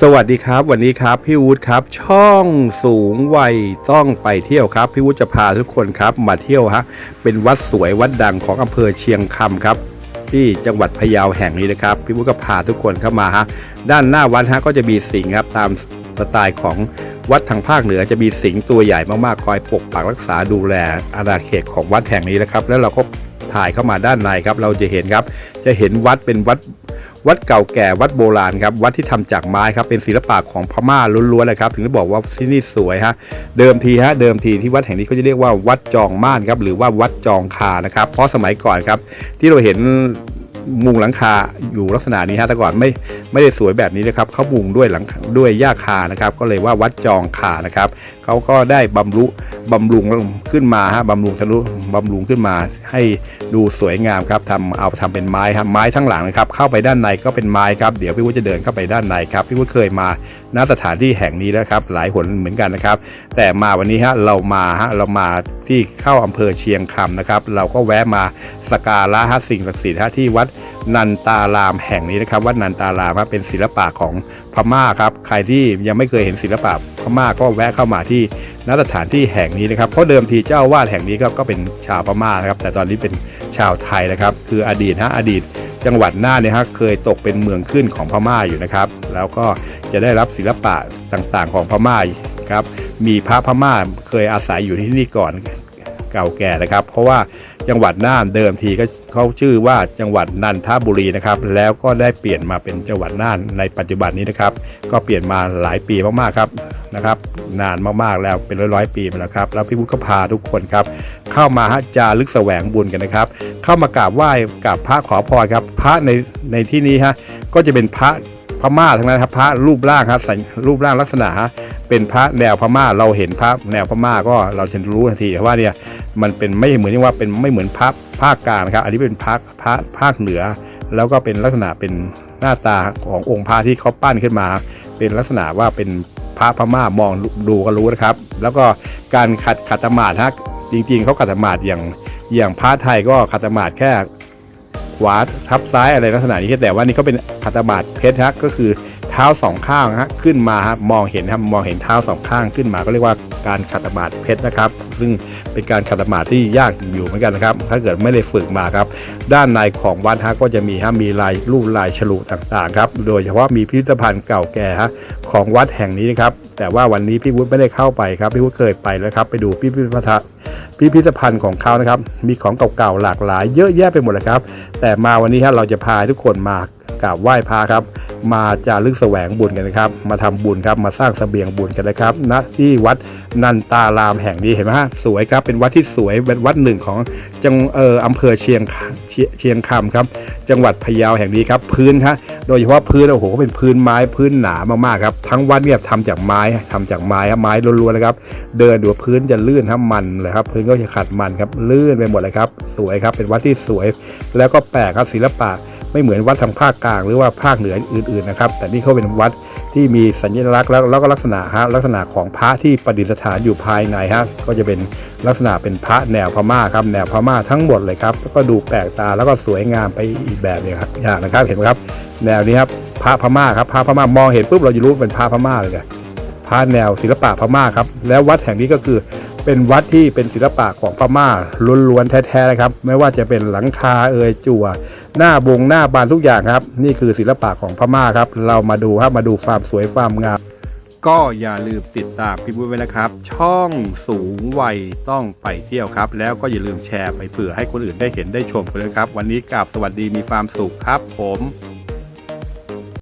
สวัสดีครับ วันนี้ครับพี่วุฒิครับ ช่องสูงวัยต้องไปเที่ยวครับ พี่วุฒิจะพาทุกคนครับมาเที่ยวฮะเป็นวัดสวยวัดดังของอำเภอเชียงคำครับ ที่จังหวัดพะเยาแห่งนี้นะครับ พี่วุฒิก็พาทุกคนเข้ามาฮะด้านหน้าวัดฮะก็จะมีสิงครับตามสไตล์ของวัดทางภาคเหนือจะมีสิงตัวใหญ่มากๆคอยปกปักรักษาดูแลอาณาเขตของวัดแห่งนี้นะครับ แล้วเราก็ถ่ายเข้ามาด้านในครับ เราจะเห็นครับ จะเห็นวัดเป็นวัด วัดเก่าแก่วัดโบราณครับวัดที่ทำจากไม้ครับเป็นศิลปะของพม่าล้วนๆเลยครับถึงได้บอกว่าที่นี่สวยฮะเดิมทีฮะเดิมทีที่วัดแห่งนี้เขาจะเรียกว่าวัดจองม่านครับหรือว่าวัดจองคานะครับเพราะสมัยก่อนครับที่เราเห็น มุงหลังคาอยู่ลักษณะนี้ฮะแต่ก่อนไม่ไม่ได้สวยแบบนี้นะครับเขามุงด้วยหลังด้วยหญ้าคานะครับ ก็เลยว่าวัดจองคานะครับเขาก็ได้บำรุบำรุงขึ้นมาฮะบำรุงทะลุบำรุงขึ้นมา ให้ดูสวยงามครับทำเอาทำเป็นไม้ครับไม้ทั้งหลังนะครับ เข้าไปด้านในก็เป็นไม้ครับเดี๋ยวพี่วุฒิจะเดินเข้าไปด้านในครับพี่วุฒิเคยมาณสถานที่แห่งนี้แล้วครับ หลายหนเหมือนกันนะครับ แต่มาวันนี้ฮะเรามาฮะเรามาที่เข้าอำเภอเชียงคำนะครับ เราก็แวะมาสกการะฮะสิ่งศักดิ์สิทธิ์ฮะที่วัด นันตารามแห่งนี้นะครับวัดนันตารามเป็นศิลปะของพม่าครับใครที่ยังไม่เคยเห็นศิลปะพม่าก็แวะเข้ามาที่ณสถานที่แห่งนี้นะครับเพราะเดิมทีเจ้าวาดแห่งนี้ก็ก็เป็นชาวพม่านะครับ แต่ตอนนี้เป็นชาวไทยนะครับ คืออดีตฮะอดีตจังหวัดน่านเนี่ยฮะเคยตกเป็นเมืองขึ้นของพม่าอยู่นะครับ แล้วก็จะได้รับศิลปะต่างๆของพม่าครับมีพระพม่าเคยอาศัยอยู่ที่นี่ก่อน เก่าแก่นะครับ เพราะว่าจังหวัดน่านเดิมทีก็เขาชื่อว่าจังหวัดนันทบุรีนะครับ แล้วก็ได้เปลี่ยนมาเป็นจังหวัดน่านในปัจจุบันนี้นะครับ ก็เปลี่ยนมาหลายปีมากๆครับนะครับ นานมากๆแล้วเป็นร้อยๆปีมาแล้วครับแล้วพี่พุทธก็พาทุกคนครับ เข้ามาฮะจารึกแสวงบุญกันนะครับ เข้ามากราบไหว้กราบพระขอพรครับ พระในในที่นี้ฮะก็จะเป็นพระ ม่าทั้งนั้นครับพระรูปร่างครับรูปร่างลักษณะฮะเป็นพระแนวพม่าเราเห็นพระแนวพม่าก็เราจะรู้ทันทีว่าเนี่ยมันเป็นไม่เหมือนที่ว่าเป็นไม่เหมือนพระภาคกลางนะครับ อันนี้เป็นพระพระภาคเหนือ แล้วก็เป็นลักษณะเป็นหน้าตาขององค์พระที่เขาปั้นขึ้นมา เป็นลักษณะว่าเป็นพระพม่ามองดูก็รู้นะครับ แล้วก็การขัดขัดตมาดฮะจริง ๆเขาขัดตมาดอย่างอย่างพระไทยก็ขัดตมาดแค่ ขวาทับซ้ายอะไรลักษณะนี้แต่ว่านี่เขาเป็นขัตบาดเพชรฮะก็คือ ท้าสองข้างฮะขึ้นมาฮะมองเห็นครับมองเห็นเท้าสองข้างขึ้นมา ก็เรียกว่าการขัตตบาดเพชรนะครับ ซึ่งเป็นการขัตตบาดที่ยากอยู่เหมือนกันนะครับ ถ้าเกิดไม่ได้ฝึกมาครับ ด้านในของวัดฮะก็จะมีฮะมีลายรูปลายฉลุต่างๆครับ โดยเฉพาะมีพิพิธภัณฑ์เก่าแก่ฮะของวัดแห่งนี้นะครับ แต่ว่าวันนี้พี่วุฒิไม่ได้เข้าไปครับ พี่วุฒิเคยไปแล้วครับ ไปดูพิพิธภัณฑ์พิพิธภัณฑ์ของเขานะครับ มีของเก่าๆหลากหลาย เยอะแยะไปหมดเลยครับ แต่มาวันนี้ฮะเราจะพาทุกคนมา กราบไหว้พระครับ มาจารึกแสวงบุญกันนะครับ มาทำบุญครับมาสร้างเสบียงบุญกันนะครับณที่วัดนันตารามแห่งนี้เห็นไหมฮะสวยครับเป็นวัดที่สวยเป็นวัดหนึ่งของจังเอออำเภอเชียงเชียงคำครับ จังหวัดพะเยาแห่งนี้ครับพื้นฮะโดยเฉพาะพื้นโอ้โหก็เป็นพื้นไม้พื้นหนามากๆครับทั้งวัดเนี่ยทำจากไม้ทำจากไม้ไม้ล้วนๆนะครับ เดินดูพื้นจะลื่นครับมันเลยครับพื้นก็จะขัดมันครับลื่นไปหมดเลยครับ สวยครับเป็นวัดที่สวย แล้วก็แปลกครับศิลปะ ไม่เหมือนวัดทางภาคกลางหรือว่าภาคเหนืออื่นๆนะครับ แต่นี่เขาเป็นวัดที่มีสัญลักษณ์แล้วแล้วก็ลักษณะฮะลักษณะของพระที่ประดิษฐานอยู่ภายในฮะก็จะเป็นลักษณะเป็นพระแนวพม่าครับแนวพม่าทั้งหมดเลยครับแล้วก็ดูแปลกตาแล้วก็สวยงามไปอีกแบบนึงครับอย่างนะครับเห็นไหมครับ แนวนี้ครับพระพม่าครับพระพม่ามองเห็นปุ๊บเราจะรู้ว่าเป็นพระพม่าเลยครับพระแนวศิลปะพม่าครับแล้ววัดแห่งนี้ก็คือ เป็นวัดที่เป็นศิลปะของพม่าล้วนๆแท้ๆนะครับ ไม่ว่าจะเป็นหลังคาเอยจั่วหน้าบงหน้าบานทุกอย่างครับ นี่คือศิลปะของพม่าครับ เรามาดูครับมาดูความสวยความงามก็อย่าลืมติดตามพี่บุ้ยไว้นะครับ ช่องสูงวัยต้องไปเที่ยวครับ แล้วก็อย่าลืมแชร์ไปเผื่อให้คนอื่นได้เห็นได้ชมกันด้วยครับ วันนี้กราบสวัสดีมีความสุขครับ ผม